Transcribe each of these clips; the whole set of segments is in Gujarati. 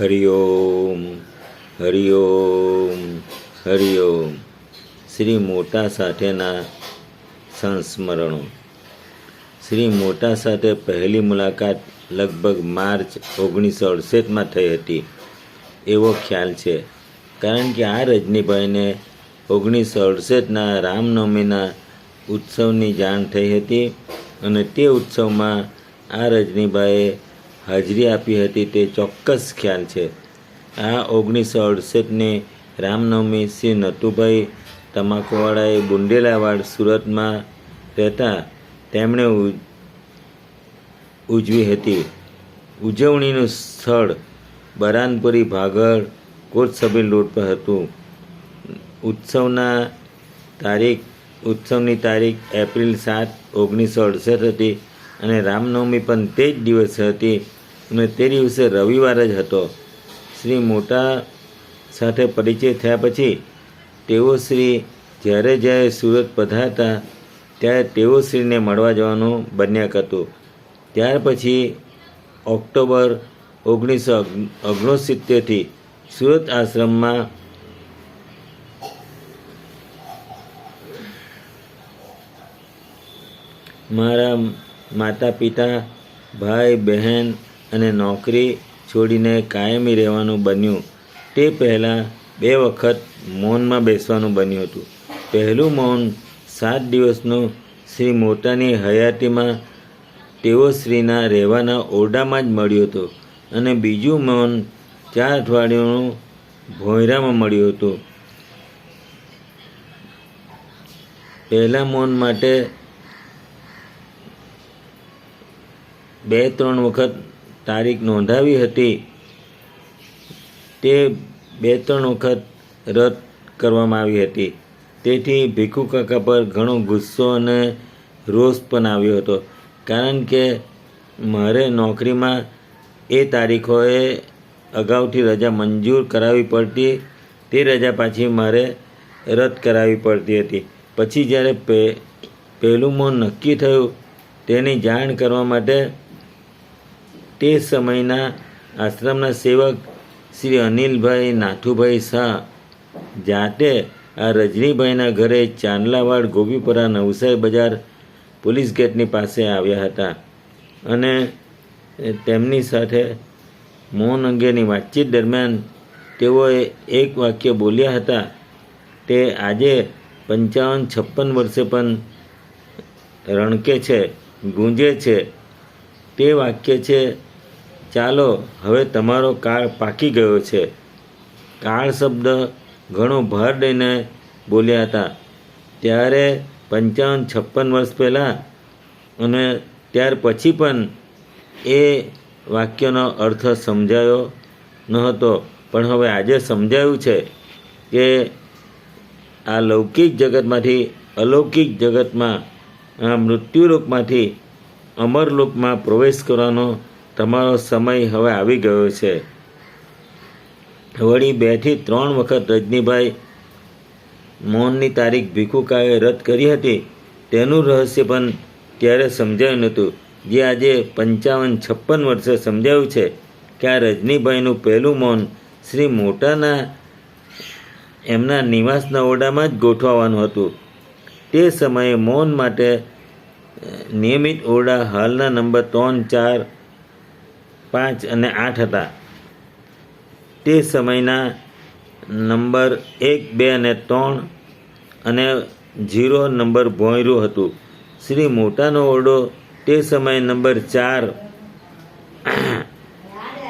હરિઓમ હરિઓમ હરિઓમ શ્રી મોટા સાથેના સંસ્મરણો. શ્રી મોટા સાથે પહેલી મુલાકાત લગભગ માર્ચ ઓગણીસો અડસઠમાં થઈ હતી, એવો ખ્યાલ છે. કારણ કે આ રજનીભાઈને ઓગણીસો અડસઠના રામનવમીના ઉત્સવની જાણ થઈ હતી અને તે ઉત્સવમાં આ રજનીભાઈએ હાજરી આપી હતી તે ચોક્કસ ખ્યાલ છે. આ ઓગણીસો અડસઠની રામનવમી શ્રી નટુભાઈ તમાકુવાળાએ બુંડેલાવાડ સુરતમાં રહેતા તેમણે ઉજવી હતી. ઉજવણીનું સ્થળ બરાનપુરી ભાગળ કોટસબીલ રોડ પર હતું. ઉત્સવના તારીખ, ઉત્સવની તારીખ એપ્રિલ સાત ઓગણીસો અડસઠ હતી. અને રામનવમી પણ તે જ દિવસે હતી. અને તે દિવસે રવિવાર જ હતો. શ્રી મોટા સાથે પરિચય થયા પછી તેઓ શ્રી જ્યારે જ્યારે સુરત પધારતા ત્યારે તેઓ શ્રીને મળવા જવાનું બન્યા હતું ત્યાર પછી ઓક્ટોબર ઓગણીસો ઓગણસિત્તેરથી સુરત આશ્રમમાં મારા માતા પિતા ભાઈ, બહેન અને નોકરી છોડીને કાયમી રહેવાનું બન્યું. તે પહેલાં બે વખત મૌનમાં બેસવાનું બન્યું હતું. પહેલું મૌન સાત દિવસનું શ્રી મોટાની હયાતીમાં તેઓ શ્રીના રહેવાના ઓરડામાં જ મળ્યું હતું અને બીજું મૌન ચાર અઠવાડિયાનું ભોયરામાં મળ્યું હતું. પહેલાં મૌન માટે બે ત્રણ વખત તારીખ નોંધાવી હતી. તે બે ત્રણ વખત રદ કરવામાં આવી હતી. તેથી ભીખુ કાકા પર ઘણો ગુસ્સો અને રોષ પણ આવ્યો હતો. કારણ કે મારે નોકરીમાં એ તારીખોએ અગાઉથી રજા મંજૂર કરાવવી પડતી, તે રજા પાછી મારે રદ કરાવવી પડતી હતી. પછી જ્યારે પે પહેલું મૌન નક્કી થયું, તેની જાણ કરવા માટે તે સમયના આશ્રમના સેવક શ્રી અનિલભાઈ નાથુભાઈ શાહ. જાતે આ રજનીભાઈના ઘરે ચાંદલાવાડ ગોપીપરા નવસાઈ બજાર પોલીસ ગેટની પાસે આવ્યા હતા અને તેમની સાથે મૌન અંગેની વાતચીત દરમિયાન તેઓએ એક વાક્ય બોલ્યા હતા. તે આજે પંચાવન છપ્પન વર્ષે પણ રણકે છે, ગુંજે છે. તે વાક્ય છે ચાલો, હવે તમારો કાળ પાકી ગયો છે. કાળ શબ્દ ઘણો ભાર દઈને બોલ્યા હતા. ત્યારે પંચાવન છપ્પન વર્ષ પહેલાં અને ત્યાર પછી પણ એ વાક્યનો અર્થ સમજાયો ન હતો. પણ હવે આજે સમજાયું છે કે આ લૌકિક જગતમાંથી, અલૌકિક જગતમાં, આ મૃત્યુલોકમાંથી, અમરલોકમાં પ્રવેશ કરવાનો તમારો સમય હવે આવી ગયો છે. વળી બેથી ત્રણ વખત રજનીભાઈ મૌનની તારીખ ભીખુકાએ રદ કરી હતી. તેનું રહસ્ય પણ ત્યારે સમજાયું નહોતું. જે આજે પંચાવન છપ્પન વર્ષે સમજાયું છે કે આ રજનીભાઈનું પહેલું મૌન શ્રી મોટાના એમના નિવાસના ઓરડામાં જ ગોઠવવાનું હતું. તે સમયે મૌન માટે નિયમિત ઓરડા હાલના નંબર ત્રણ ચાર પાંચ અને આઠ હતા. તે સમયના નંબર એક, બે અને ત્રણ અને ઝીરો નંબર ભોંયરું હતું. શ્રી મોટાનો ઓરડો તે સમયે નંબર ચાર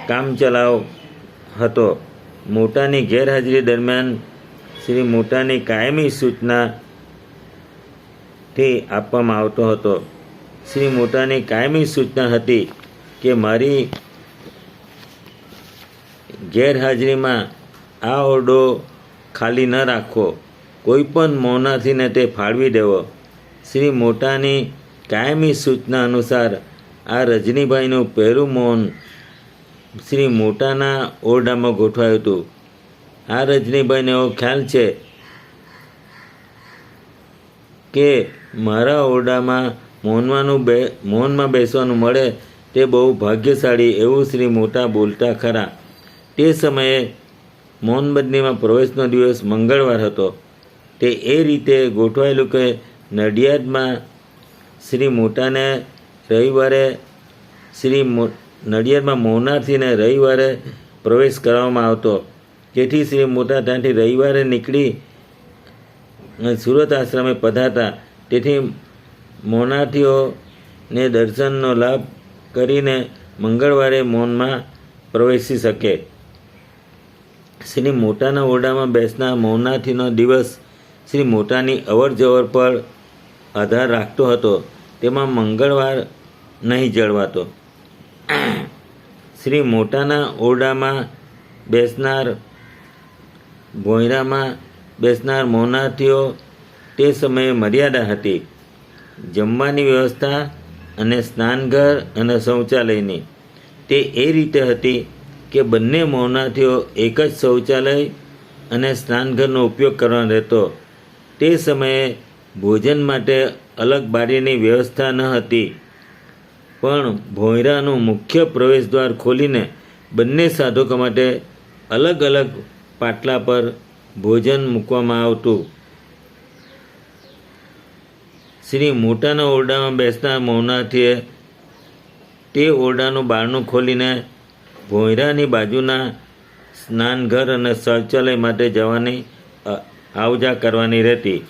કામચલાઉ હતો. મોટાની ગેરહાજરી દરમિયાન શ્રી મોટાની કાયમી સૂચનાથી આપવામાં આવતો હતો. શ્રી મોટાની કાયમી સૂચના હતી કે મારી ગેરહાજરીમાં આ ઓરડો ખાલી ન રાખવો કોઈ પણ મૌનાથીને તે ફાળવી દેવો. શ્રી મોટાની કાયમી સૂચના અનુસાર આ રજનીભાઈનું પહેલું મૌન શ્રી મોટાના ઓરડામાં ગોઠવાયું હતું. આ રજનીભાઈને એવો ખ્યાલ છે કે મારા ઓરડામાં મૌનવાનું બે, મૌનમાં બેસવાનું મળે તે બહુ ભાગ્યશાળી એવું શ્રી મોટા બોલતા ખરા. તે સમયે મૌનબંધીમાં પ્રવેશનો દિવસ મંગળવાર હતો. તે એ રીતે ગોઠવાયેલું કે નડિયાદમાં શ્રી મોટાને રવિવારે શ્રી નડિયાદમાં મૌનાર્થીને રવિવારે પ્રવેશ કરવામાં આવતો. જેથી શ્રી મોટા ત્યાંથી રવિવારે નીકળી સુરત આશ્રમે પધારતા. તેથી મોનાર્થીઓને દર્શનનો લાભ કરીને મંગળવારે મૌનમાં પ્રવેશી શકે. શ્રી મોટાના ઓરડામાં બેસનાર મૌનાર્થીનો દિવસ શ્રી મોટાની અવર જવર પર આધાર રાખતો હતો. તેમાં મંગળવાર નહીં જળવાતો. શ્રી મોટાના ઓરડામાં બેસનાર ભોંયરામાં બેસનાર મૌનાર્થીઓ તે સમયે મર્યાદા હતી. જમવાની વ્યવસ્થા અને સ્નાનઘર અને શૌચાલયની. તે એ રીતે હતી કે બંને મોનાથીઓ એક જ શૌચાલય અને સ્નાનઘરનો ઉપયોગ કરવાનો રહેતો. તે સમયે ભોજન માટે અલગ બારીની વ્યવસ્થા ન હતી. પણ ભોંયરાનું મુખ્ય પ્રવેશદ્વાર ખોલીને બંને સાધકો માટે અલગ અલગ પાટલા પર ભોજન મૂકવામાં આવતું. શ્રી મોટાના ઓરડામાં બેસનાર મૌનાર્થીએ તે ઓરડાનું બારણું ખોલીને ભોંયરાની બાજુના સ્નાનઘર અને શૌચાલય માટે જવાની આવજા કરવાની રહેતી.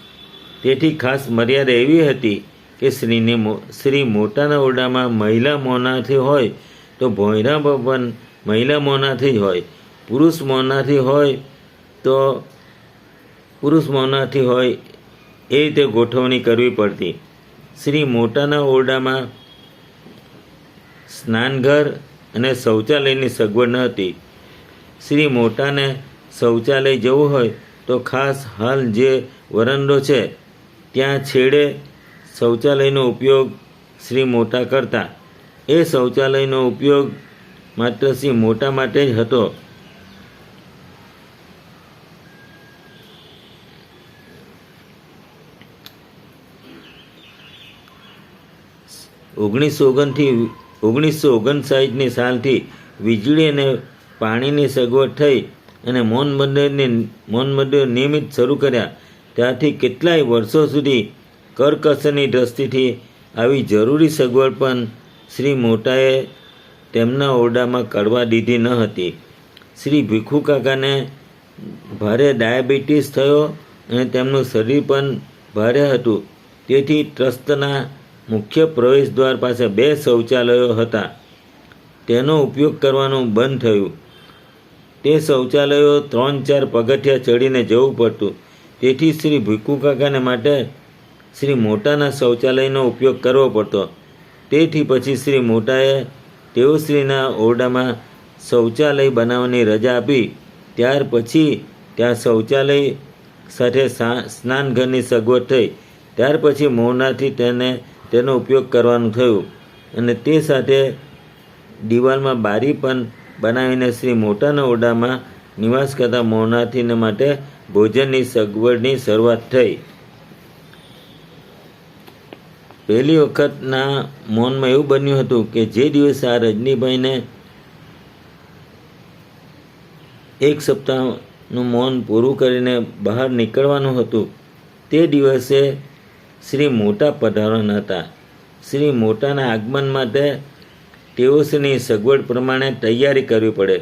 તેથી ખાસ મર્યાદા એવી હતી કે શ્રીની શ્રી મોટાના ઓરડામાં મહિલા મોનાથી હોય તો ભોંયરા પણ મહિલા મોનાથી હોય. પુરુષ મોનાથી હોય તો પુરુષ મોનાથી હોય એ રીતે ગોઠવણી કરવી પડતી. શ્રી મોટાના ઓરડામાં સ્નાનઘર અને શૌચાલયની સગવડ ન હતી. શ્રી મોટાને શૌચાલય જવું હોય તો ખાસ હાલ જે વરંડો છે, ત્યાં છેડે શૌચાલયનો ઉપયોગ શ્રી મોટા કરતા. એ શૌચાલયનો ઉપયોગ માત્ર શ્રી મોટા માટે જ હતો. ઓગણીસો ઓગણથી ઓગણીસો ઓગણસાઠની સાલથી વીજળી અને પાણીની સગવડ થઈ અને મૌન મંદિરને, મૌન મંદિર નિયમિત શરૂ કર્યા. ત્યારથી કેટલાય વર્ષો સુધી કરકસરની દ્રષ્ટિથી આવી જરૂરી સગવડ પણ શ્રી મોટાએ તેમના ઓરડામાં કરવા દીધી ન હતી. શ્રી ભીખુ કાકાને ભારે ડાયાબિટીસ થયો અને તેમનું શરીર પણ ભારે હતું. તેથી ટ્રસ્ટના મુખ્ય પ્રવેશદ્વાર પાસે બે શૌચાલયો હતા. તેનો ઉપયોગ કરવાનું બંધ થયું. તે શૌચાલયો ત્રણ ચાર પગથિયા ચડીને જવું પડતું. તેથી શ્રી ભીખુકાકાને માટે શ્રી મોટાના શૌચાલયનો ઉપયોગ કરવો પડતો. તેથી પછી શ્રી મોટાએ તેઓશ્રીના ઓરડામાં શૌચાલય બનાવવાની રજા આપી. ત્યાર પછી ત્યાં શૌચાલય સાથે સ્નાનઘરની સગવડ થઈ. ત્યાર પછી મોનાથી તેને તેનો ઉપયોગ કરવાનું થયું. અને તે સાથે દિવાલમાં બારી પણ બનાવીને શ્રી મોટાના ઓરડામાં નિવાસ કરતા મૌનાથીને માટે ભોજનની સગવડની શરૂઆત થઈ. પહેલી વખતના મૌનમાં એવું બન્યું હતું કે જે દિવસે આ રજનીભાઈને એક સપ્તાહનું મૌન પૂરું કરીને બહાર નીકળવાનું હતું, તે દિવસે શ્રી મોટા પધારણ હતા. શ્રી મોટાના આગમન માટે તેઓની સગવડ પ્રમાણે તૈયારી કરવી પડે.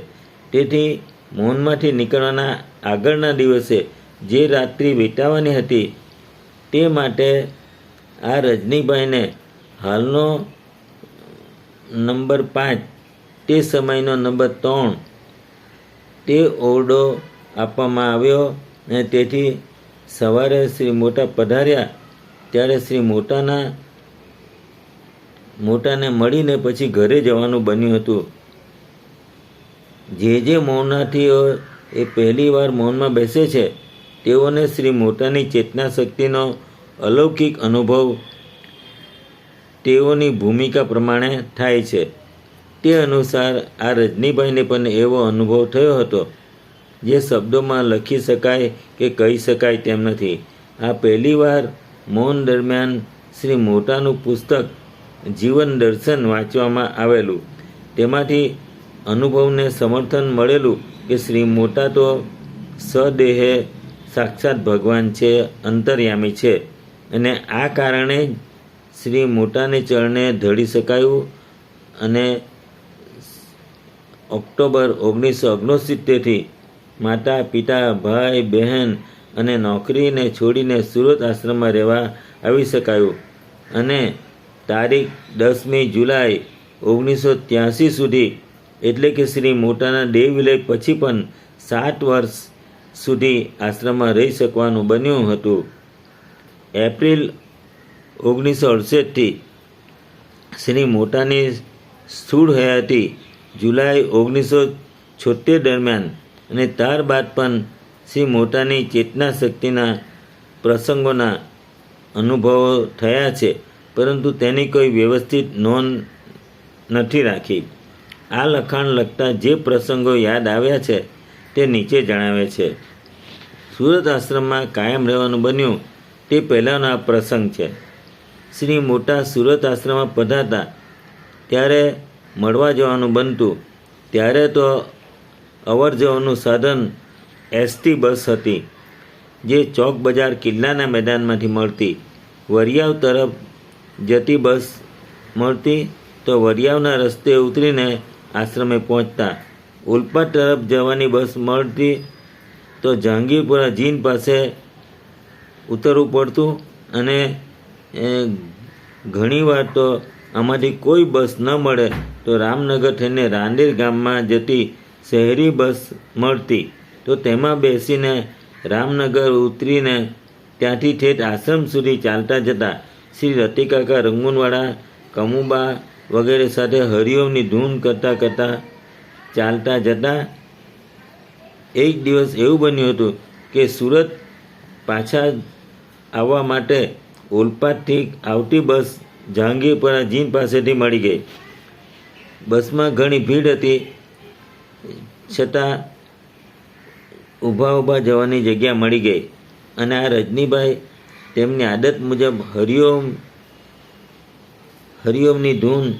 તેથી મૌનમાંથી નીકળવાના આગળના દિવસે જે રાત્રિ વિતાવવાની હતી તે માટે આ રજનીભાઈને હાલનો નંબર પાંચ, તે સમયનો નંબર ત્રણ, તે ઓરડો આપવામાં આવ્યો અને તેથી સવારે શ્રી મોટા પધાર્યા. ત્યારે શ્રી મોટાના, મોટાને મળીને પછી ઘરે જવાનું બન્યું હતું. જે જે મૌનાથીઓ એ પહેલી વાર મૌનમાં બેસે છે, તેઓને શ્રી મોટાની ચેતના શક્તિનો અલૌકિક અનુભવ તેઓની ભૂમિકા પ્રમાણે થાય છે. તે અનુસાર આ રજનીભાઈને પણ એવો અનુભવ થયો હતો, જે શબ્દોમાં લખી શકાય કે કહી શકાય તેમ નથી. આ પહેલીવાર મૌન દરમિયાન શ્રી મોટાનું પુસ્તક જીવન દર્શન વાંચવામાં આવેલું. તેમાંથી અનુભવને સમર્થન મળેલું કે શ્રી મોટા તો સદેહે સાક્ષાત ભગવાન છે, અંતર્યામી છે અને આ કારણે જ શ્રી મોટાને ચરણે ધડી શકાયું અને ઓક્ટોબર ઓગણીસો ઓગણસિત્તેરથી માતા, પિતા, ભાઈ, બહેન અને નોકરીને છોડીને સુરત આશ્રમમાં રહેવા આવી શકાયું. અને તારીખ દસમી જુલાઈ ઓગણીસો ત્યાંસી સુધી, એટલે કે શ્રી મોટાના દેવ વિલય પછી પણ સાત વર્ષ સુધી આશ્રમમાં રહી શકવાનું બન્યું હતું. એપ્રિલ ઓગણીસો અડસઠથી શ્રી મોટાની સ્થૂળ હયાતી જુલાઈ ઓગણીસો છોતેર દરમિયાન અને ત્યારબાદ પણ શ્રી મોટાની ચેતના શક્તિના પ્રસંગોના અનુભવો થયા છે, પરંતુ તેની કોઈ વ્યવસ્થિત નોંધ નથી રાખી. આ લખાણ લખતા જે પ્રસંગો યાદ આવ્યા છે, તે નીચે જણાવે છે. સુરત આશ્રમમાં કાયમ રહેવાનું બન્યું, તે પહેલાંનો આ પ્રસંગ છે. શ્રી મોટા સુરત આશ્રમમાં પધારતા, ત્યારે મળવા જવાનું બનતું, ત્યારે તો અવર જવાનું સાધન એસટી બસ હતી, જે ચોક બજાર કિલ્લાના મેદાનમાંથી મળતી. વરિયાવ તરફ જતી બસ મળતી તો વરિયાવના રસ્તે ઉતરીને આશ્રમે પહોંચતા. ઉલ્પા તરફ જવાની બસ મળતી તો જહાંગીરપુરા જીન પાસે ઉતરવું પડતું અને ઘણીવાર તો આમાંથી કોઈ બસ ન મળે તો રામનગર થઈને રાંદેર ગામમાં જતી શહેરી બસ મળતી. તો તેમાં બેસીને રામનગર ઉતરીને ત્યાંથી ઠેઠ આશ્રમ સુધી ચાલતા જતા શ્રી રતિકાકા રંગૂનવાળા, કમુબા વગેરે સાથે હરિઓમની ધૂન કરતાં કરતાં ચાલતા જતા એક દિવસ એવું બન્યું હતું કે સુરત પાછા આવવા માટે ઓલપાડથી આવતી બસ જહાંગીરપુરા જીન પાસેથી મળી ગઈ. બસમાં ઘણી ભીડ હતી છતાં ઊભા ઊભા જવાની જગ્યા મળી ગઈ. અને આ રજનીભાઈ તેમની આદત મુજબ હરિઓમ, હરિઓમની ધૂન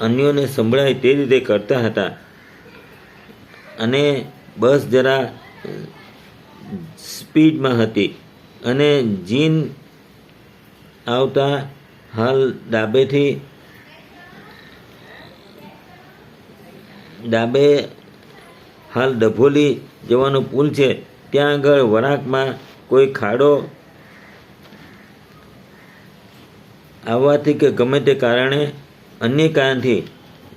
અન્યોને સંભળાય તે રીતે કરતા હતા. અને બસ જરા સ્પીડમાં હતી. અને જીન આવતા હાલ ડાબેથી, ડાબે હાલ ડભોલી જવાનો પુલ છે, ત્યાં આગળ વરાકમાં કોઈ ખાડો આવવાથી કે ગમે તે કારણે અન્ય કારણથી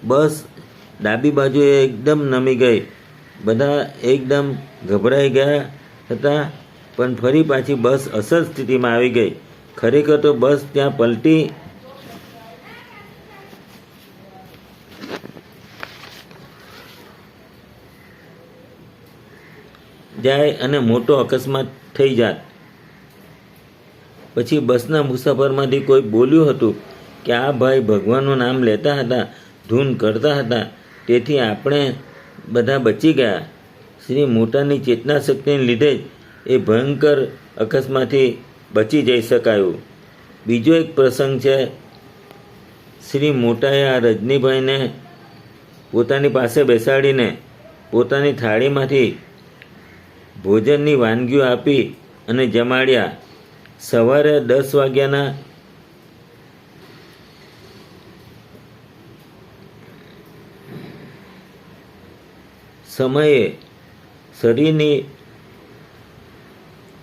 બસ ડાબી બાજુએ એકદમ નમી ગઈ. બધા એકદમ ગભરાઈ ગયા હતા, પણ ફરી પાછી બસ અસલ સ્થિતિમાં આવી ગઈ. ખરેખર તો બસ ત્યાં પલટી જાય અને મોટો અકસ્માત થઈ જાત. પછી બસના મુસાફરમાંથી કોઈ બોલ્યું હતું કે આ ભાઈ ભગવાનનું નામ લેતા હતા, ધૂન કરતા હતા, તેથી આપણે બધા બચી ગયા. શ્રી મોટાની ચેતના શક્તિને લીધે જ એ ભયંકર અકસ્માતથી બચી જઈ શકાયું. બીજો એક પ્રસંગ છે, શ્રી મોટાએ આ રજનીભાઈને પોતાની પાસે બેસાડીને પોતાની થાળીમાંથી ભોજનની વાનગીઓ આપી અને જમાડ્યા. સવારે દસ વાગ્યાના સમયે શરીરની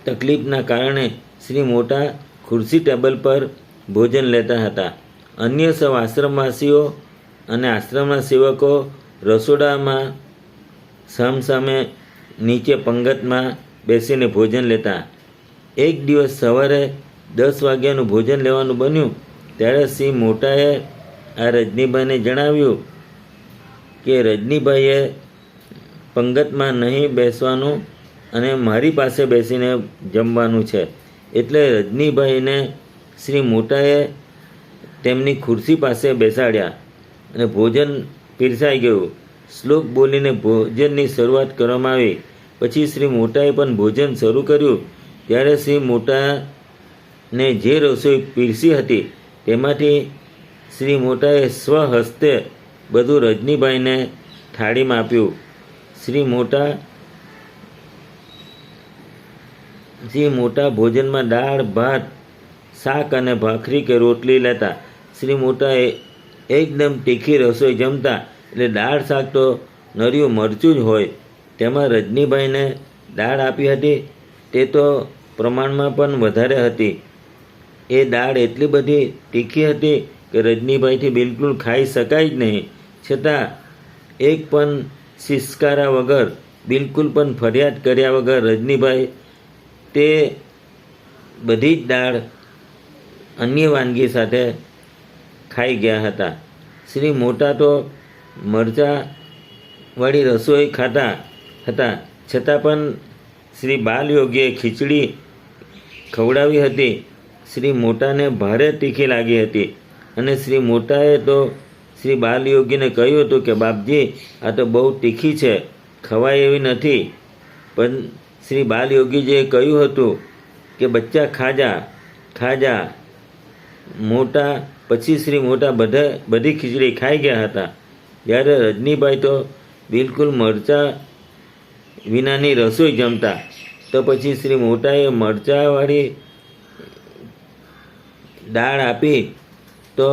તકલીફના કારણે શ્રી મોટા ખુરશી ટેબલ પર ભોજન લેતા હતા. અન્ય સૌ આશ્રમવાસીઓ અને આશ્રમના સેવકો રસોડામાં સામસામે નીચે પંગતમાં બેસીને ભોજન લેતા. એક દિવસ સવારે દસ વાગ્યાનું ભોજન લેવાનું બન્યું, ત્યારે સિંહ મોટાએ આ રજનીભાઈને જણાવ્યું કે, રજનીભાઈએ પંગતમાં નહીં બેસવાનું અને મારી પાસે બેસીને જમવાનું છે. એટલે રજનીભાઈને શ્રી મોટાએ તેમની ખુરશી પાસે બેસાડ્યા અને ભોજન પીરસાઈ ગયું. શ્લોક બોલીને ભોજનની શરૂઆત કરવામાં આવી. પછી શ્રી મોટાએ પણ ભોજન શરૂ કર્યું. ત્યારે શ્રી મોટાને જે રસોઈ પીરસી હતી, તેમાંથી શ્રી મોટાએ સ્વહસ્તે બધું રજનીભાઈને થાળીમાં આપ્યું. શ્રી મોટા શ્રી મોટા ભોજનમાં દાળ, ભાત, શાક અને ભાખરી કે રોટલી લેતા. શ્રી મોટાએ એકદમ તીખી રસોઈ જમતા. એટલે દાળ શાક તો નરિયું મરચું જ હોય. તેમાં રજનીભાઈને દાળ આપી હતી. તે તો પ્રમાણમાં પણ વધારે હતી. એ દાળ એટલી બધી તીખી હતી કે રજનીભાઈથી બિલકુલ ખાઈ શકાય જ નહીં. છતાં એક પણ સિસકારા વગર, બિલકુલ પણ ફરિયાદ કર્યા વગર રજનીભાઈ તે બધી જ દાળ અન્ય વાનગી સાથે ખાઈ ગયા હતા. શ્રી મોટા તો મરચાંવાળી રસોઈ ખાતા હતા. છતાં પણ શ્રી બાલયોગીએ ખીચડી ખવડાવી હતી. શ્રી મોટાને ભારે તીખી લાગી હતી અને શ્રી મોટાએ તો શ્રી બાલયોગીને કહ્યું હતું કે, બાપજી, આ તો બહુ તીખી છે, ખવાય એવી નથી. પણ શ્રી બાલયોગીજીએ કહ્યું હતું કે, બચ્ચા, ખાજા ખાજા. મોટા, પછી શ્રી મોટા બધા બધી ખીચડી ખાઈ ગયા હતા. જ્યારે રજનીભાઈ તો બિલકુલ મરચાં વિનાની રસોઈ જમતા. તો પછી શ્રી મોટાએ મરચાંવાળી દાળ આપી, તો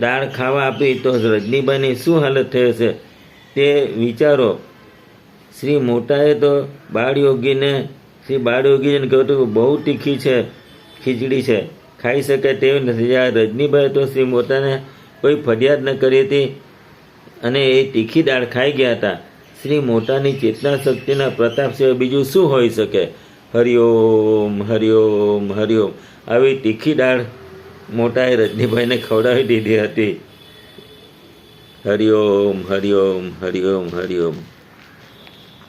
દાળ ખાવા આપી, તો રજનીભાઈની શું હાલત થઈ હશે તે વિચારો. શ્રી મોટાએ તો બાળયોગીને શ્રી બાળયોગીને કહ્યું હતું બહુ તીખી છે, ખીચડી છે, ખાઈ શકે તેવી નથી. જ્યારે રજનીભાઈ તો શ્રી મોટાને કોઈ ફરિયાદ ન કરી હતી અને એ તીખી દાળ ખાઈ ગયા હતા. શ્રી મોટાની ચેતના શક્તિના પ્રતાપ સિવાય બીજું શું હોઈ શકે? હરિઓમ હરિઓમ હરિઓમ. આવી તીખી દાળ મોટાએ રજનીભાઈને ખવડાવી દીધી હતી. હરિઓમ હરિઓમ હરિઓમ હરિઓમ.